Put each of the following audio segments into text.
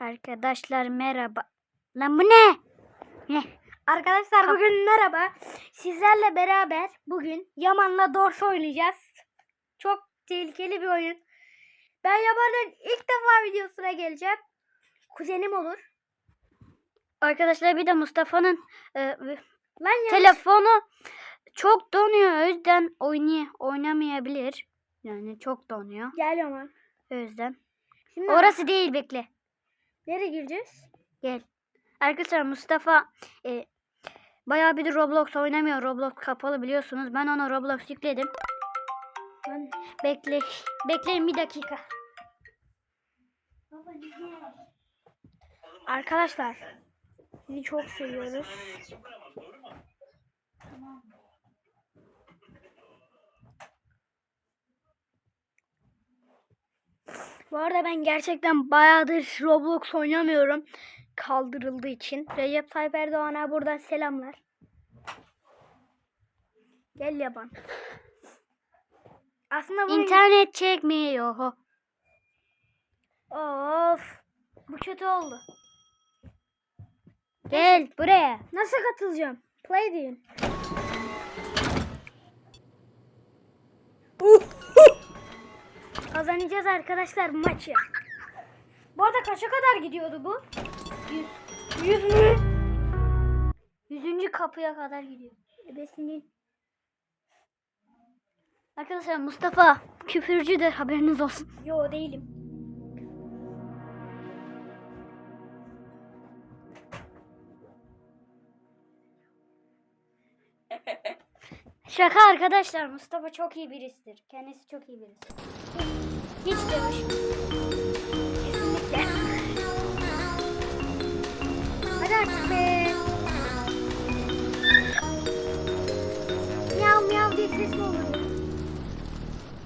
Arkadaşlar merhaba. Lan bu ne? Ne? Arkadaşlar bugün merhaba. Sizlerle beraber bugün Yaman'la Dors oynayacağız. Çok tehlikeli bir oyun. Ben Yaman'ın ilk defa videosuna geleceğim. Kuzenim olur. Arkadaşlar bir de Mustafa'nın e, telefonu çok donuyor. O yüzden oynay oynamayabilir. Yani çok donuyor. Gel Yaman. O yüzden. Şimdi Orası değil bekle. Nereye gireceğiz? Gel. Arkadaşlar Mustafa e, bayağı bir de Roblox oynamıyor. Roblox kapalı biliyorsunuz. Ben ona Roblox yükledim. Lan, Bekle. Bekleyin bir dakika. Arkadaşlar sizi çok seviyoruz. Bu arada ben gerçekten bayağıdır Roblox oynamıyorum. Kaldırıldığı için. Recep Tayyip Erdoğan'a buradan selamlar. Gel yaban. Aslında bu İnternet çekmiyor. Of. Bu kötü oldu. Gel buraya. Nasıl katılacağım? Play deyin. Kazanacağız arkadaşlar maçı. Bu arada kaça kadar gidiyordu bu? 100. 100 mü? Yüzüncü kapıya kadar gidiyor. Ebesini. Arkadaşlar Mustafa küfürcüdür haberiniz olsun. Yo değilim. Şaka arkadaşlar Mustafa çok iyi birisidir. Kendisi çok iyi birisi. Hiç. Kesinlikle. Hadi artık be. Miyav miyav diye ses mi olur ya?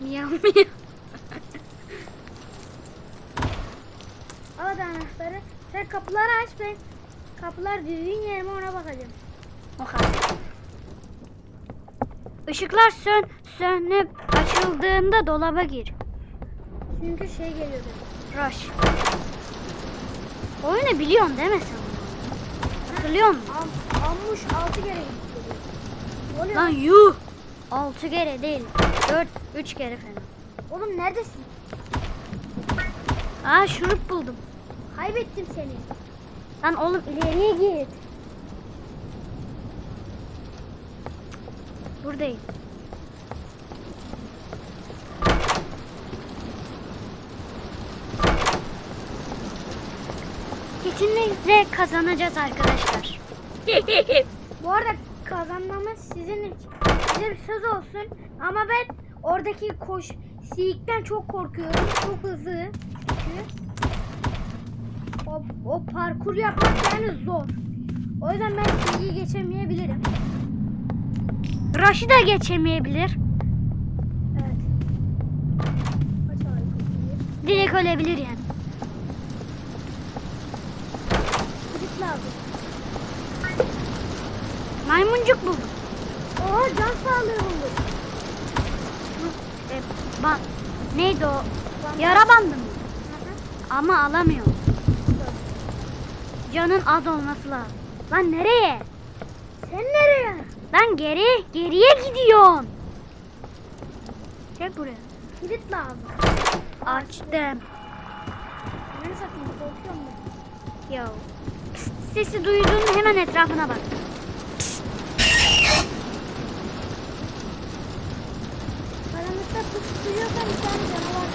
Miyav miyav. Al anahtarı. Sen kapıları aç ben. Kapılar düzgün yer mi ona bakacağım. O. Işıklar sön sönüp açıldığında dolaba gir. Çünkü şey geliyordu. Rush. Oyunu biliyorsun değil mi sen? Hatırlıyor musun? Am, ammuş altı kere gitti. Ne oluyor? Lan yuh. 6 kere değil. 4 3 kere falan. Oğlum neredesin? Aa şurup buldum. Kaybettim seni. Lan oğlum ileriye git. Buradayım. Kesinlikle kazanacağız arkadaşlar. Bu arada kazanmamız sizin için. Size bir söz olsun. Ama ben oradaki koş siyikten çok korkuyorum. Çok hızlı. Çünkü o, o parkur yapmak yani zor. O yüzden ben siyiği geçemeyebilirim. Rush'ı da geçemeyebilir. Evet. Direkt ölebilir yani. Lazım. Maymuncuk buldum. Oha can sağlığı bulduk. E, ba neydi o? Yara bandı mı? Ama alamıyorum. Canın az olması lazım. Lan nereye? Sen nereye? Lan geri, geriye gidiyorsun. Gel buraya. Kilit lazım. Açtım. Ben satayım korkuyorum ben. Yo. Sesi duyduğunda hemen etrafına bak. Karanlıkta pusuyorsan bir tane canavar.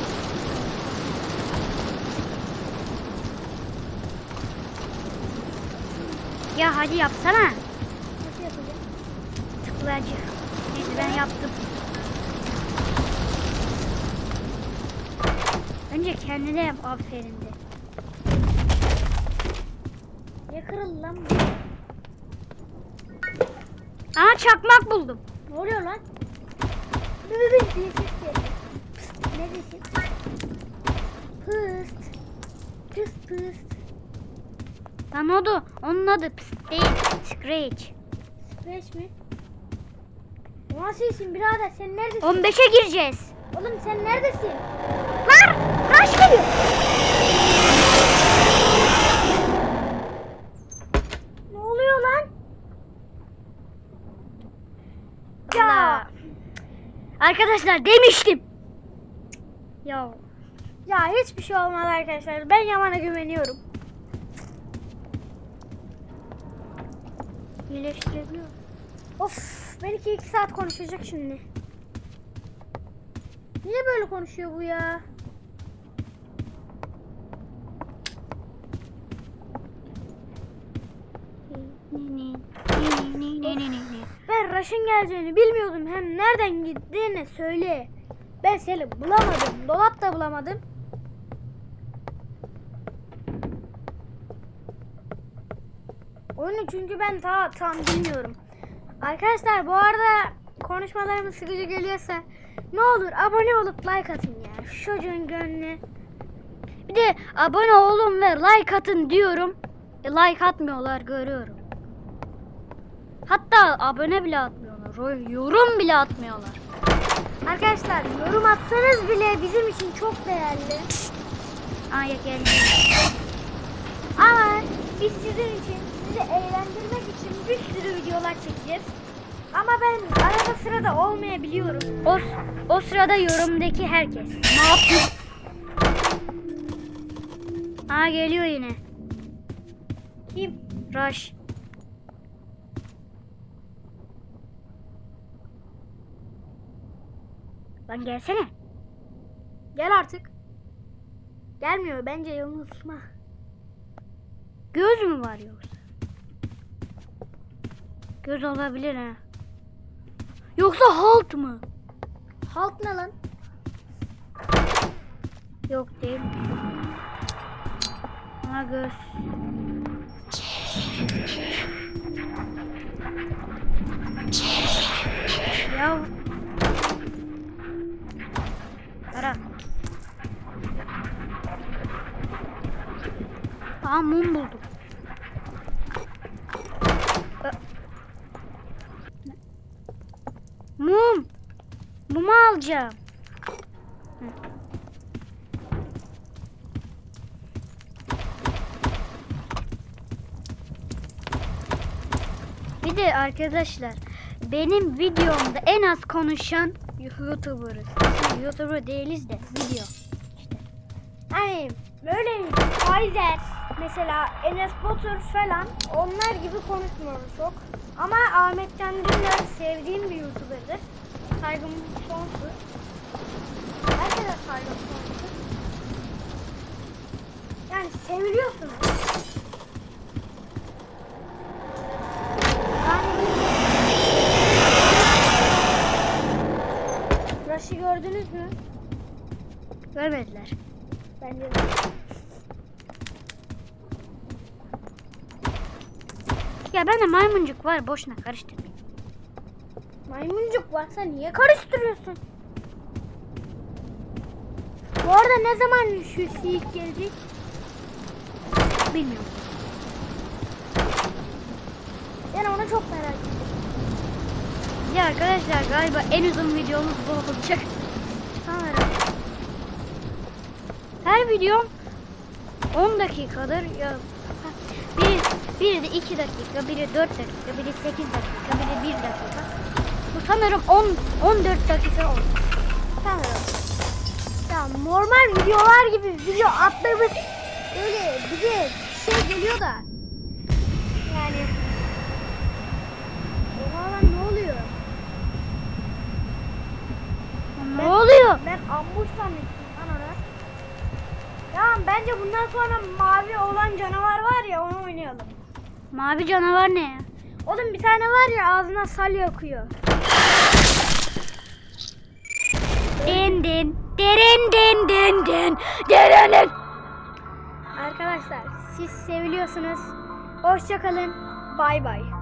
Ya hadi yapsana. Nasıl yapacağım? Tıklayıcı. Neyse ben yaptım. Önce kendine yap aferin de. Kırıldı lan bu? Aa çakmak buldum. Ne oluyor lan? Bıbı diye ses geldi. Pıst, neredesin? Pıst. Pıst pıst. Lan o da onun adı pist değil. Scratch. Fresh mi? O nasıl isim birader sen neredesin? 15'e gireceğiz. Oğlum sen neredesin? Var. Rush geliyor. Arkadaşlar demiştim. Ya Ya hiçbir şey olmadı arkadaşlar. Ben Yaman'a güveniyorum. iyileştirebiliyor. Of belki iki saat konuşacak şimdi. Niye böyle konuşuyor bu ya? Ben Raş'ın geleceğini bilmiyordum. Hem nereden gittiğini söyle. Ben seni bulamadım. Dolapta bulamadım. Onu çünkü ben ta tam bilmiyorum. Arkadaşlar bu arada konuşmalarımız sıkıcı geliyorsa ne olur abone olup like atın ya. Şu çocuğun gönlü. Bir de abone olun ve like atın diyorum. E, like atmıyorlar görüyorum. Hatta abone bile atmıyorlar. Yorum bile atmıyorlar. Arkadaşlar yorum atsanız bile bizim için çok değerli. Aya geldi. Ama biz sizin için, sizi eğlendirmek için bir sürü videolar çekeceğiz. Ama ben arada sırada olmayabiliyorum. O, o sırada yorumdaki herkes. Ne yapıyor? Aa geliyor yine. Kim? Rush. Lan gelsene. Gel artık. Gelmiyor bence yanılsma. Göz mü var yoksa? Göz olabilir ha. Yoksa halt mı? Halt ne lan? Yok değil. Ama göz. Ya. Aa mum buldum. Mum. Mumu alacağım. Bir de arkadaşlar benim videomda en az konuşan YouTuber'ız. YouTuber değiliz de video. Hani böyle Kaiser mesela Enes Batur falan onlar gibi konuşmuyoruz çok. Ama Ahmet Can Dündar sevdiğim bir YouTuber'dır. Saygım sonsuz. Herkese saygım sonsuz. Yani seviliyorsunuz. Rush'ı gördünüz mü? Görmediler. Bence de. Ya bende maymuncuk var boşuna karıştırmayın. Maymuncuk varsa niye karıştırıyorsun? Bu arada ne zaman şu siyik gelecek? Bilmiyorum. Ben onu çok merak ediyorum. Ya arkadaşlar galiba en uzun videomuz bu olacak. Sanırım. Her videom 10 dakikadır ya. Biri, biri de 2 dakika, biri 4 dakika, biri 8 dakika, biri 1 dakika. Bu sanırım 10 14 dakika oldu. Sanırım. Ya normal videolar gibi video attığımız öyle bize şey geliyor da. Yani. Oha lan ne oluyor? Ne oluyor? Ben ambush zannettim lan ona. Ya bence bundan sonra mavi olan canavar var ya onu oynayalım. Mavi canavar ne? Oğlum bir tane var ya ağzına salya akıyor. Den den deren den den den derenin. Arkadaşlar siz seviliyorsunuz. Hoşçakalın. Bay bay.